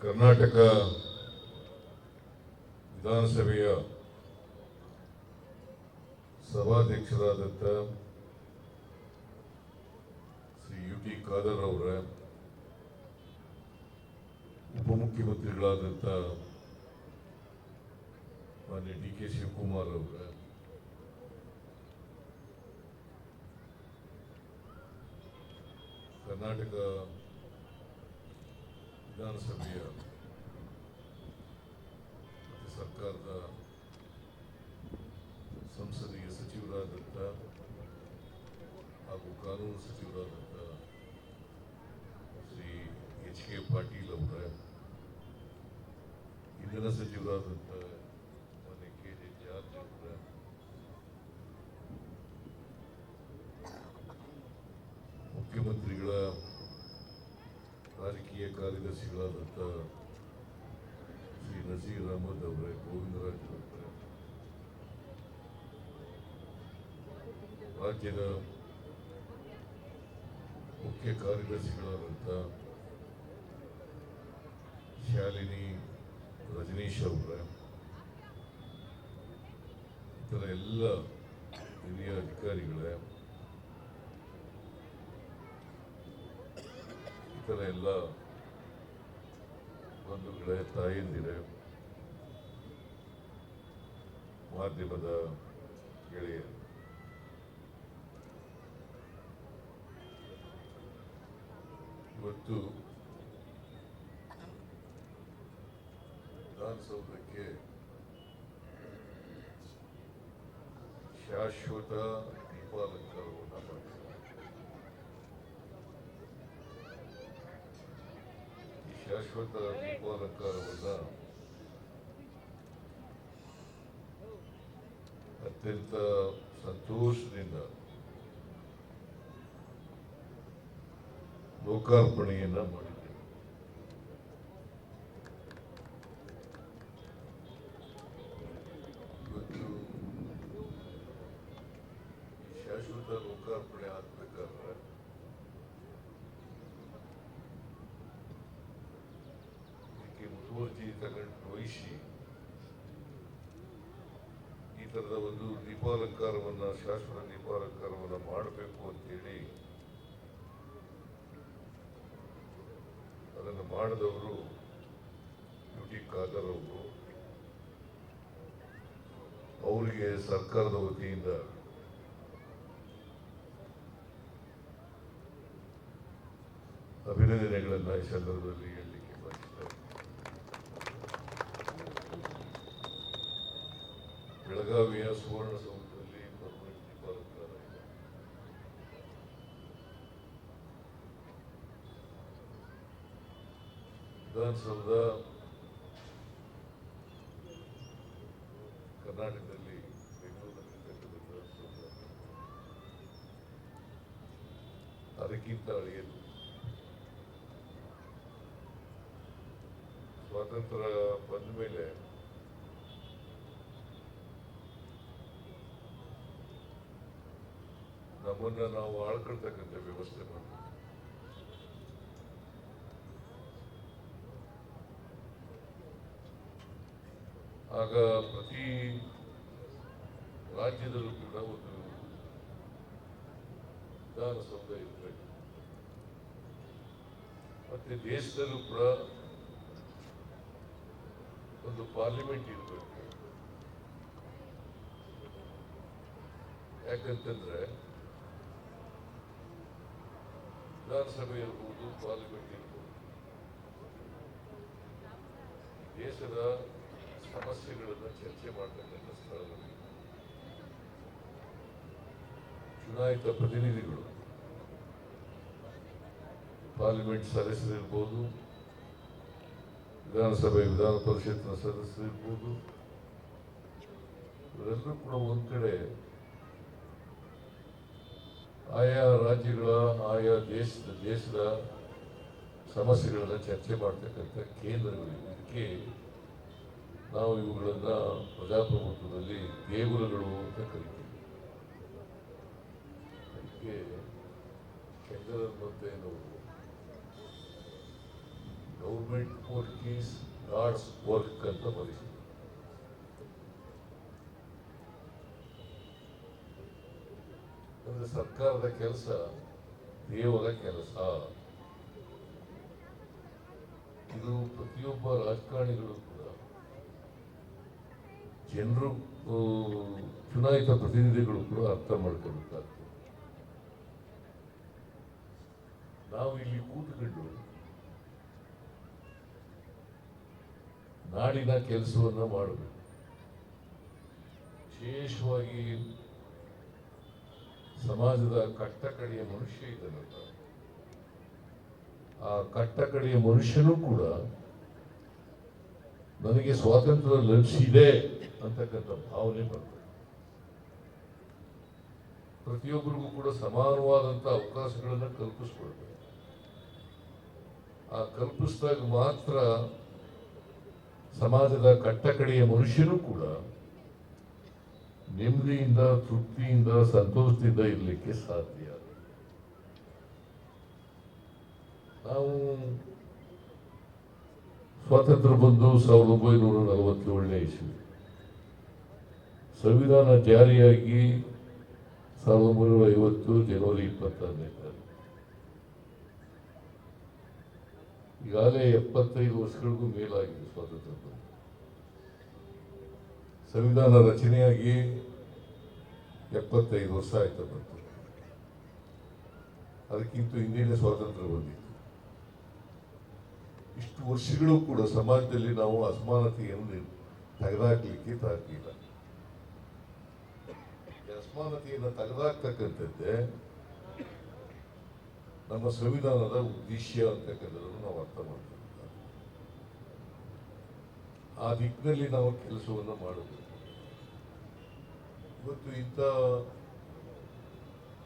ಕರ್ನಾಟಕ ವಿಧಾನಸಭೆಯ ಸಭಾಧ್ಯಕ್ಷರಾದಂಥ Shri U T Khader ಅವರ ಉಪಮುಖ್ಯಮಂತ್ರಿಗಳಾದಂಥ ಮಾನ್ಯ ಡಿ ಕೆ ಶಿವಕುಮಾರ್ ಅವರ, ಕರ್ನಾಟಕ ವಿಧಾನಸಭೆಯ ಮತ್ತು ಸರ್ಕಾರದ ಸಂಸದೀಯ ಸಚಿವರಾದಂಥ ಹಾಗೂ ಕಾನೂನು ಸಚಿವರಾದಂಥ ಶ್ರೀ ಎಚ್ ಕೆ ಪಾಟೀಲ್ ಅವರ ಇಂಧನ ಸಚಿವರಾದಂಥ ಮಾನ್ಯ ಕೆ ಜೆ ಜಾರ್ಜ್ ಅವರ ಮುಖ್ಯಮಂತ್ರಿಗಳ ರಾಜಕೀಯ ಕಾರ್ಯದರ್ಶಿಗಳಾದಂಥ ಶ್ರೀ ನಜೀರ್ ಅಹಮದ್ ಅವರೇ ಗೋವಿಂದರಾಜ್ ರಾಜ್ಯದ ಮುಖ್ಯ ಕಾರ್ಯದರ್ಶಿಗಳಾದಂಥ ಶಾಲಿನಿ ರಜನೀಶ್ ಅವರೇ ಇತರ ಎಲ್ಲ ಹಿರಿಯ ಅಧಿಕಾರಿಗಳೇ ಇತರ ಎಲ್ಲ ಬಂಧುಗಳೇ ತಾಯಂದಿರೇ ಮಾಧ್ಯಮದ ಗೆಳೆಯರು. ಇವತ್ತು ವಿಧಾನಸೌಧಕ್ಕೆ ಶಾಶ್ವತ ದೀಪಾಲಂಕಾರವನ್ನು ಮಾಡಿದ್ದಾರೆ ಈ ಶಾಶ್ವತ ದೀಪಾಲಂಕಾರವನ್ನ ಅತ್ಯಂತ ಸಂತೋಷದಿಂದ ಲೋಕಾರ್ಪಣೆಯನ್ನ ಮಾಡಿದ್ದೇವೆ ಇವತ್ತು ಈ ಶಾಶ್ವತ ಲೋಕಾರ್ಪಣೆ ಆಗ್ಬೇಕಾದ್ರೆ ಮುತುವರ್ಜಿ ತಗೊಂಡು ವಹಿಸಿ ಈ ತರದ ಒಂದು ದೀಪಾಲಂಕಾರವನ್ನ, ಶಾಶ್ವತ ದೀಪಾಲಂಕಾರವನ್ನ ಮಾಡಬೇಕು ಅಂತೇಳಿ ಅದನ್ನು ಮಾಡಿದವರು ಡ್ಯೂಟಿ ಟಿ ಅವರು. ಅವರಿಗೆ ಸರ್ಕಾರದ ವತಿಯಿಂದ ಅಭಿನಂದನೆಗಳನ್ನು ಈ ಸಂದರ್ಭದಲ್ಲಿ ಹೇಳಲಿಕ್ಕೆ ಬಯಸ್ತೇನೆ ಬೆಳಗಾವಿಯ ಸುವರ್ಣಸೌಧದಲ್ಲಿ ಪರ್ಮನೆಂಟ್ ದೀಪಾಲಂಕಾರ ಇದೆ ವಿಧಾನಸೌಧ ಕರ್ನಾಟಕದಲ್ಲಿ ಬೆಂಗಳೂರಿನಲ್ಲಿರ್ತಕ್ಕಂಥ ವಿಧಾನಸೌಧ ಅದಕ್ಕಿಂತ ಅಳಿಯದು ಸ್ವಾತಂತ್ರ್ಯ ಬಂದ ಮೇಲೆ ನಮ್ಮನ್ನ ನಾವು ಆಳ್ಕೊಳ್ತಕ್ಕಂಥ ವ್ಯವಸ್ಥೆ ಮಾಡಬೇಕು. ಆಗ ಪ್ರತಿ ರಾಜ್ಯದಲ್ಲೂ ಕೂಡ ಒಂದು ವಿಧಾನಸೌಧ ಇರಬೇಕು ಮತ್ತೆ ದೇಶದಲ್ಲೂ ಕೂಡ ಒಂದು ಪಾರ್ಲಿಮೆಂಟ್ ಇರಬೇಕು. ಯಾಕಂತಂದ್ರೆ ವಿಧಾನಸಭೆ ಇರ್ಬೋದು ಪಾರ್ಲಿಮೆಂಟ್ ಇರ್ಬೋದು ದೇಶದ ಸಮಸ್ಯೆಗಳನ್ನು ಚರ್ಚೆ ಮಾಡತಕ್ಕಂಥ ಸ್ಥಳದಲ್ಲಿ ಚುನಾಯಿತ ಪ್ರತಿನಿಧಿಗಳು ಪಾರ್ಲಿಮೆಂಟ್ ಸದಸ್ಯರಿರ್ಬೋದು, ವಿಧಾನಸಭೆ ವಿಧಾನ ಪರಿಷತ್ನ ಸದಸ್ಯರಿರ್ಬೋದು, ಇವರೆಲ್ಲರೂ ಕೂಡ ಒಂದು ಕಡೆ ಆಯಾ ರಾಜ್ಯಗಳ, ಆಯಾ ದೇಶದ ದೇಶದ ಸಮಸ್ಯೆಗಳನ್ನು ಚರ್ಚೆ ಮಾಡ್ತಕ್ಕಂಥ ಕೇಂದ್ರಗಳು ಇದಕ್ಕೆ ನಾವು ಇವುಗಳನ್ನು ಪ್ರಜಾಪ್ರಭುತ್ವದಲ್ಲಿ ದೇಗುಲಗಳು ಅಂತ ಕರಿತೀವಿ. ಅದಕ್ಕೆ ಕೇಂದ್ರದಂತೆ ನಾವು government work is God's work ಅಂತ ಬರೀತಾರೆ ಅಂದ್ರೆ ಸರ್ಕಾರದ ಕೆಲಸ, ದೇವರ ಕೆಲಸ. ಇದು ಪ್ರತಿಯೊಬ್ಬ ರಾಜಕಾರಣಿಗಳು ಕೂಡ ಜನರು ಚುನಾಯಿತ ಪ್ರತಿನಿಧಿಗಳು ಕೂಡ ಅರ್ಥ ಮಾಡ್ಕೊಳ್ಬೇಕಾಗ್ತದೆ ನಾವು ಇಲ್ಲಿ ಕೂತ್ಕೊಂಡು ನಾಡಿನ ಕೆಲಸವನ್ನ ಮಾಡಬೇಕು. ವಿಶೇಷವಾಗಿ ಸಮಾಜದ ಕಟ್ಟಕಡೆಯ ಮನುಷ್ಯ ಇದ್ದಾನಲ್ಲ ಆ ಕಟ್ಟಕಡೆಯ ಮನುಷ್ಯನೂ ಕೂಡ ನನಗೆ ಸ್ವಾತಂತ್ರ್ಯ ಲಭಿಸಿದೆ ಅಂತಕ್ಕಂಥ ಭಾವನೆ ಬರ್ತದೆ. ಪ್ರತಿಯೊಬ್ಬರಿಗೂ ಕೂಡ ಸಮಾನವಾದಂಥ ಅವಕಾಶಗಳನ್ನು ಕಲ್ಪಿಸ್ಕೊಳ್ಬೇಕು. ಆ ಕಲ್ಪಿಸಿದಾಗ ಮಾತ್ರ ಸಮಾಜದ ಕಟ್ಟಕಡೆಯ ಮನುಷ್ಯನೂ ಕೂಡ ನೆಮ್ಮದಿಯಿಂದ, ತೃಪ್ತಿಯಿಂದ, ಸಂತೋಷದಿಂದ ಇರಲಿಕ್ಕೆ ಸಾಧ್ಯ. ನಾವು ಸ್ವಾತಂತ್ರ್ಯ ಬಂದು ಸಾವಿರದ ಒಂಬೈನೂರ ನಲವತ್ತೇಳನೇ ಇಸ್ವಿ. ಸಂವಿಧಾನ ಜಾರಿಯಾಗಿ ಸಾವಿರದ ಒಂಬೈನೂರ ಐವತ್ತು ಜನವರಿ ಇಪ್ಪತ್ತಾರನೇ ತಾರೀಕು. ಈಗಾಗಲೇ ಎಪ್ಪತ್ತೈದು ವರ್ಷಗಳಿಗೂ ಮೇಲಾಗಿದೆ ಸ್ವಾತಂತ್ರ್ಯ ಬಂದು. ಸಂವಿಧಾನ ರಚನೆಯಾಗಿ ಎಪ್ಪತ್ತೈದು ವರ್ಷ ಆಯ್ತು ಬಂತು. ಅದಕ್ಕಿಂತ ಹಿಂದಿನ ಸ್ವಾತಂತ್ರ್ಯ ಬಂದಿತ್ತು. ಇಷ್ಟು ವರ್ಷಗಳು ಕೂಡ ಸಮಾಜದಲ್ಲಿ ನಾವು ಅಸಮಾನತೆಯನ್ನು ತೆಗೆದಾಕ್ಲಿಕ್ಕೆ ತಾಕಿಲ್ಲ ಅಸಮಾನತೆಯನ್ನು ತೆಗೆದಾಕ್ತಕ್ಕಂಥದ್ದೇ ನಮ್ಮ ಸಂವಿಧಾನದ ಉದ್ದೇಶ ಅಂತಕ್ಕಂಥದ್ದನ್ನು ನಾವು ಅರ್ಥ ಮಾಡ್ತೀವಿ. ಆ ದಿಕ್ಕಿನಲ್ಲಿ ನಾವು ಕೆಲಸವನ್ನು ಮಾಡಬೇಕು ಇವತ್ತು ಇಂಥ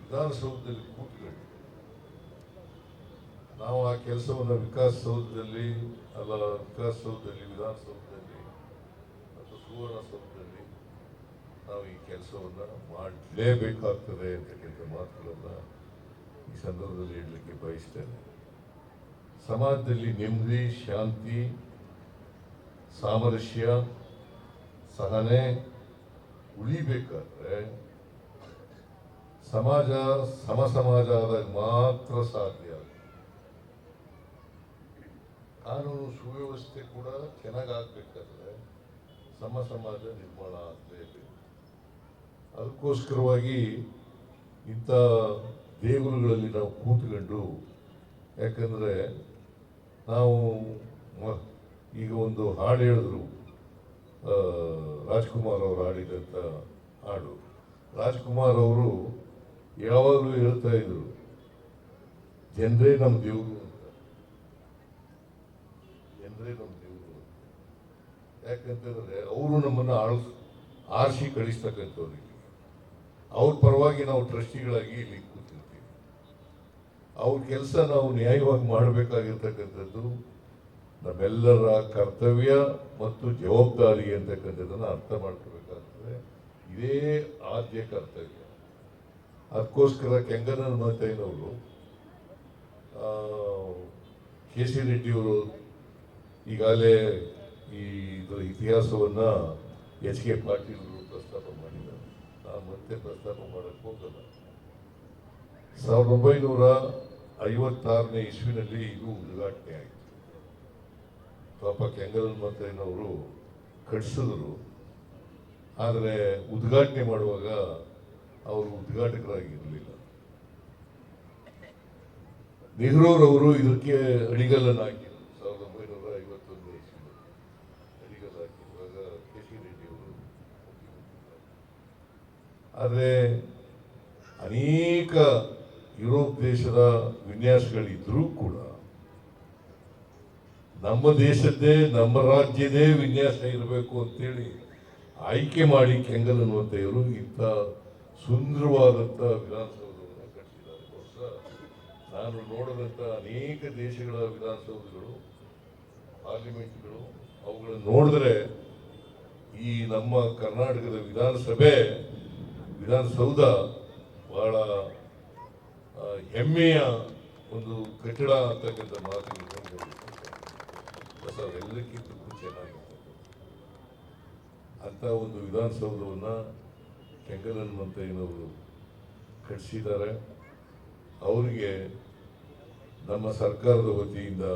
ವಿಧಾನಸೌಧದಲ್ಲಿ ಕೂತ್ಕೊಂಡು ನಾವು ಆ ಕೆಲಸವನ್ನು ವಿಕಾಸಸೌಧದಲ್ಲಿ ಅಲ್ಲ, ವಿಕಾಸಸೌಧದಲ್ಲಿ, ವಿಧಾನಸೌಧದಲ್ಲಿ ಸುವರ್ಣ ಸುವರ್ಣಸೌಧದಲ್ಲಿ ನಾವು ಈ ಕೆಲಸವನ್ನು ಮಾಡಲೇಬೇಕಾಗ್ತದೆ ಅಂತಕ್ಕಂಥ ಮಾತುಗಳನ್ನು ಈ ಸಂದರ್ಭದಲ್ಲಿ ಹೇಳಲಿಕ್ಕೆ ಬಯಸ್ತೇನೆ. ಸಮಾಜದಲ್ಲಿ ನೆಮ್ಮದಿ, ಶಾಂತಿ ಸಾಮರಸ್ಯ ಸಹನೆ ಉಳಿಬೇಕಾದ್ರೆ ಸಮಾಜ ಸಮ ಸಮಾಜ ಆದಾಗ ಮಾತ್ರ ಸಾಧ್ಯ. ಕಾನೂನು ಸುವ್ಯವಸ್ಥೆ ಕೂಡ ಚೆನ್ನಾಗಾಗಬೇಕಾದ್ರೆ ಸಮ ಸಮಾಜ ನಿರ್ಮಾಣ ಆಗಲೇಬೇಕು. ಅದಕ್ಕೋಸ್ಕರವಾಗಿ ಇಂಥ ದೇಗುಲಗಳಲ್ಲಿ ನಾವು ಕೂತ್ಕೊಂಡು, ಯಾಕಂದರೆ ನಾವು ಈಗ ಒಂದು ಹಾಡು ಹೇಳಿದ್ರು. ರಾಜ್ಕುಮಾರ್ ಅವರು ಹಾಡಿದಂಥ ಹಾಡು. ರಾಜ್ಕುಮಾರ್ ಅವರು ಯಾವಾಗಲೂ ಹೇಳ್ತಾ ಇದ್ರು, ಜನರೇ ನಮ್ಮ ದೇವರು ಅಂತ. ಜನರೇ ನಮ್ಮ ದೇವರು ಯಾಕಂತಂದ್ರೆ ಅವರು ನಮ್ಮನ್ನು ಆಳಿಸ್, ಆರಿಸಿ ಕಳಿಸ್ತಕ್ಕಂಥವ್ರು ಇಲ್ಲಿ. ಅವ್ರ ಪರವಾಗಿ ನಾವು ಟ್ರಸ್ಟಿಗಳಾಗಿ ಇಲ್ಲಿ ಕೂತಿರ್ತೀವಿ. ಅವ್ರ ಕೆಲಸ ನಾವು ನ್ಯಾಯವಾಗಿ ಮಾಡಬೇಕಾಗಿರ್ತಕ್ಕಂಥದ್ದು ನಮ್ಮೆಲ್ಲರ ಕರ್ತವ್ಯ ಮತ್ತು ಜವಾಬ್ದಾರಿ ಅಂತಕ್ಕಂಥದ್ದನ್ನು ಅರ್ಥ ಮಾಡ್ಕೋಬೇಕಾಗ್ತದೆ. ಇದೇ ಆದ್ಯ ಕರ್ತವ್ಯ. ಅದಕ್ಕೋಸ್ಕರ ಕೆಂಗನರ್ ಮಾತಯ್ಯನವರು ಕೆ ಸಿ ರೆಡ್ಡಿಯವರು ಈಗಾಗಲೇ ಈ ಇದರ ಇತಿಹಾಸವನ್ನು ಎಚ್ ಕೆ ಪಾಟೀಲ್ ಅವರು ಪ್ರಸ್ತಾಪ ಮಾಡಿದ್ದಾರೆ. ನಾನು ಮತ್ತೆ ಪ್ರಸ್ತಾಪ ಮಾಡಕ್ಕೆ ಹೋಗಲ್ಲ. ಸಾವಿರದ ಒಂಬೈನೂರ ಐವತ್ತಾರನೇ ಇಸ್ವಿನಲ್ಲಿ ಇದು ಉದ್ಘಾಟನೆ ಆಯಿತು. ಪಾಪ ಕೆಂಗಲ್ ಮತಯ್ಯನವರು ಕಟ್ಸಿದ್ರು ಆದರೆ ಉದ್ಘಾಟನೆ ಮಾಡುವಾಗ ಅವರು ಉದ್ಘಾಟಕರಾಗಿರಲಿಲ್ಲ. ನೆಹರೂರವರು ಇದಕ್ಕೆ ಅಡಿಗಲ್ಲನ್ನು ಹಾಕಿದ್ರು. ಸಾವಿರದ ಒಂಬೈನೂರ ಐವತ್ತೊಂದು ಕೆ ಆದರೆ ಅನೇಕ ಯುರೋಪ್ ದೇಶದ ವಿನ್ಯಾಸಗಳಿದ್ರೂ ಕೂಡ ನಮ್ಮ ದೇಶದ್ದೇ, ನಮ್ಮ ರಾಜ್ಯದೇ ವಿನ್ಯಾಸ ಇರಬೇಕು ಅಂತೇಳಿ ಆಯ್ಕೆ ಮಾಡಿ ಕೆಂಗಲ್ ಅನ್ನುವಂಥವರು ಇಂಥ ಸುಂದರವಾದಂಥ ವಿಧಾನಸೌಧವನ್ನು ಕಟ್ಟಿದ್ದಾರೆ. ನಾನು ನೋಡಿದಂಥ ಅನೇಕ ದೇಶಗಳ ವಿಧಾನಸೌಧಗಳು, ಪಾರ್ಲಿಮೆಂಟ್ಗಳು, ಅವುಗಳನ್ನು ನೋಡಿದ್ರೆ ಈ ನಮ್ಮ ಕರ್ನಾಟಕದ ವಿಧಾನಸಭೆ, ವಿಧಾನಸೌಧ ಬಹಳ ಹೆಮ್ಮೆಯ ಒಂದು ಕಟ್ಟಡ ಅಂತಕ್ಕಂಥ ಮಾತುಗಳು ಅದೆಲ್ಲಕ್ಕಿಂತಲೂ ಚೆನ್ನಾಗಿತ್ತು ಅಂತ ಒಂದು ವಿಧಾನಸೌಧವನ್ನ ಕೆಂಗಲನ್ ಹನುಮಂತಯ್ಯನವರು ಕಟ್ಟಿಸಿದ್ದಾರೆ ಅವರಿಗೆ ನಮ್ಮ ಸರ್ಕಾರದ ವತಿಯಿಂದ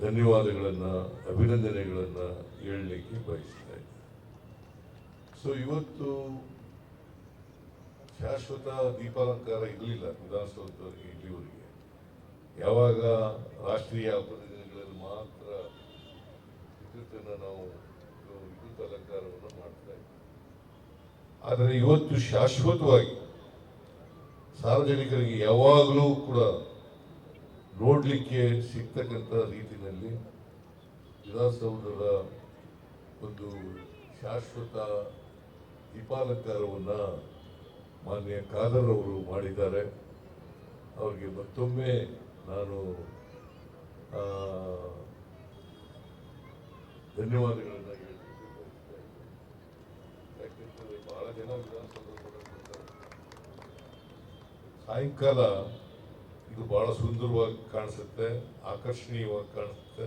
ಧನ್ಯವಾದಗಳನ್ನು, ಅಭಿನಂದನೆಗಳನ್ನು ಹೇಳಲಿಕ್ಕೆ ಬಯಸ್ತಾ ಸೊ ಇವತ್ತು ಶಾಶ್ವತ ದೀಪಾಲಂಕಾರ ಇರಲಿಲ್ಲ ವಿಧಾನಸೌಧದವರಿಗೆ, ಇಲ್ಲಿವರೆಗೆ. ಯಾವಾಗ ರಾಷ್ಟ್ರೀಯ ಹಬ್ಬದ ದಿನಗಳಲ್ಲಿ ಮಾತ್ರ ವಿದ್ಯುತ್ತನ್ನು ನಾವು ವಿದ್ಯುತ್ ಅಲಂಕಾರವನ್ನು ಮಾಡ್ತಾ ಆದರೆ ಇವತ್ತು ಶಾಶ್ವತವಾಗಿ ಸಾರ್ವಜನಿಕರಿಗೆ ಯಾವಾಗಲೂ ಕೂಡ ನೋಡಲಿಕ್ಕೆ ಸಿಗ್ತಕ್ಕಂಥ ರೀತಿಯಲ್ಲಿ ವಿಧಾನಸೌಧದ ಒಂದು ಶಾಶ್ವತ ದೀಪಾಲಂಕಾರವನ್ನು ಮಾನ್ಯ ಖಾದರ್ ಅವರು ಮಾಡಿದ್ದಾರೆ. ಅವರಿಗೆ ಮತ್ತೊಮ್ಮೆ ನಾನು ಧನ್ಯವಾದಗಳನ್ನು ಹೇಳ್ತೀನಿ ಬಹಳ ಜನ. ಸಾಯಂಕಾಲ ಇದು ಬಹಳ ಸುಂದರವಾಗಿ ಕಾಣಿಸುತ್ತೆ, ಆಕರ್ಷಣೀಯವಾಗಿ ಕಾಣಿಸುತ್ತೆ,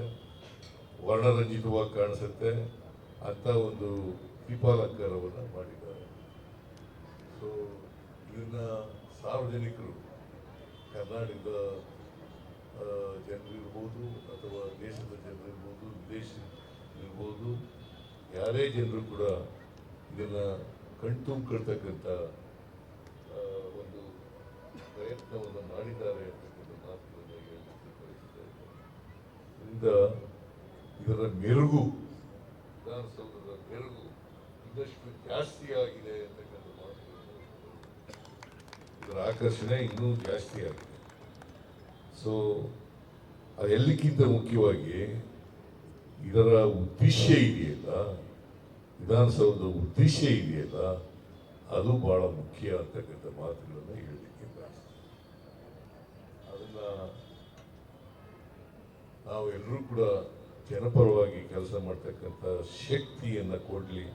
ವರ್ಣರಂಜಿತವಾಗಿ ಕಾಣಿಸುತ್ತೆ ಅಂತ ಒಂದು ದೀಪಾಲಂಕಾರವನ್ನು ಮಾಡಿದ್ದಾರೆ ಸೊ ಇದನ್ನ ಸಾರ್ವಜನಿಕರು ಕರ್ನಾಟಕದ ಜನರಿರ್ಬೋದು ಅಥವಾ ದೇಶದ ಜನರಿರ್ಬೋದು ವಿದೇಶ ಇರ್ಬೋದು ಯಾರೇ ಜನರು ಕೂಡ ಇದನ್ನ ಕಣ್ತುಂಬಿಕೊಳ್ತಕ್ಕಂಥ ಒಂದು ಪ್ರಯತ್ನವನ್ನು ಮಾಡಿದ್ದಾರೆ ಅಂತಕ್ಕಂಥ ಮಾತುಗಳನ್ನು ಹೇಳಲಿಕ್ಕೆ. ಇದರಿಂದ ಇದರ ಮೆರುಗು, ವಿಧಾನಸೌಧದ ಮೆರುಗು ಇನ್ನಷ್ಟು ಜಾಸ್ತಿ ಆಗಿದೆ ಅಂತಕ್ಕಂಥ ಮಾತುಗಳನ್ನು ಇದರ ಆಕರ್ಷಣೆ ಇನ್ನೂ ಜಾಸ್ತಿ ಆಗಿದೆ ಸೊ ಅದೆಲ್ಲಕ್ಕಿಂತ ಮುಖ್ಯವಾಗಿ ಇದರ ಉದ್ದೇಶ ಇದೆಯಲ್ಲ, ವಿಧಾನಸೌಧದ ಉದ್ದೇಶ ಇದೆಯಲ್ಲ, ಅದು ಬಹಳ ಮುಖ್ಯ ಅಂತಕ್ಕಂಥ ಮಾತುಗಳನ್ನು ಹೇಳಲಿಕ್ಕೆ ಅದನ್ನು ನಾವು ಎಲ್ಲರೂ ಕೂಡ ಜನಪರವಾಗಿ ಕೆಲಸ ಮಾಡ್ತಕ್ಕಂಥ ಶಕ್ತಿಯನ್ನು ಕೊಡಲಿ.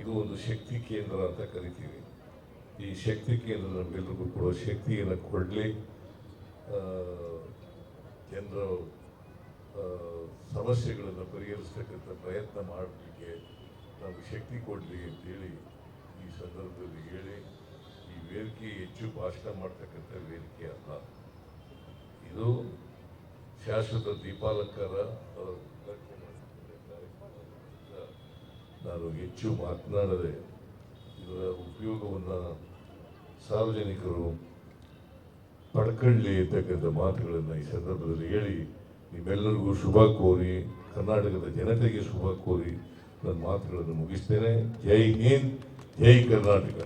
ಇದು ಒಂದು ಶಕ್ತಿ ಕೇಂದ್ರ ಅಂತ ಕರಿತೀವಿ. ಈ ಶಕ್ತಿ ಕೇಂದ್ರ ನಮಗೆಲ್ರಿಗೂ ಕೊಡೋ ಶಕ್ತಿಯನ್ನು ಕೊಡಲಿ. ಆ, ಸಮಸ್ಯೆಗಳನ್ನು ಪರಿಹರಿಸ್ತಕ್ಕಂಥ ಪ್ರಯತ್ನ ಮಾಡಲಿಕ್ಕೆ ನಾವು ಶಕ್ತಿ ಕೊಡಲಿ ಅಂತೇಳಿ ಈ ಸಂದರ್ಭದಲ್ಲಿ ಹೇಳಿ ಈ ವೇದಿಕೆ ಹೆಚ್ಚು ಭಾಷಣ ಮಾಡ್ತಕ್ಕಂಥ ವೇದಿಕೆ ಅಲ್ಲ. ಇದು ಶಾಶ್ವತ ದೀಪಾಲಂಕಾರ ನಾನು ಹೆಚ್ಚು ಮಾತನಾಡದೆ ಇದರ ಉಪಯೋಗವನ್ನು ಸಾರ್ವಜನಿಕರು ಪಡ್ಕೊಳ್ಳಿ ಅಂತಕ್ಕಂಥ ಮಾತುಗಳನ್ನು ಈ ಸಂದರ್ಭದಲ್ಲಿ ಹೇಳಿ ನಿಮ್ಮೆಲ್ಲರಿಗೂ ಶುಭ ಕೋರಿ, ಕರ್ನಾಟಕದ ಜನತೆಗೆ ಶುಭ ಕೋರಿ ನನ್ನ ಮಾತುಗಳನ್ನು ಮುಗಿಸ್ತೇನೆ. ಜೈ ಹಿಂದ್, ಜೈ ಕರ್ನಾಟಕ.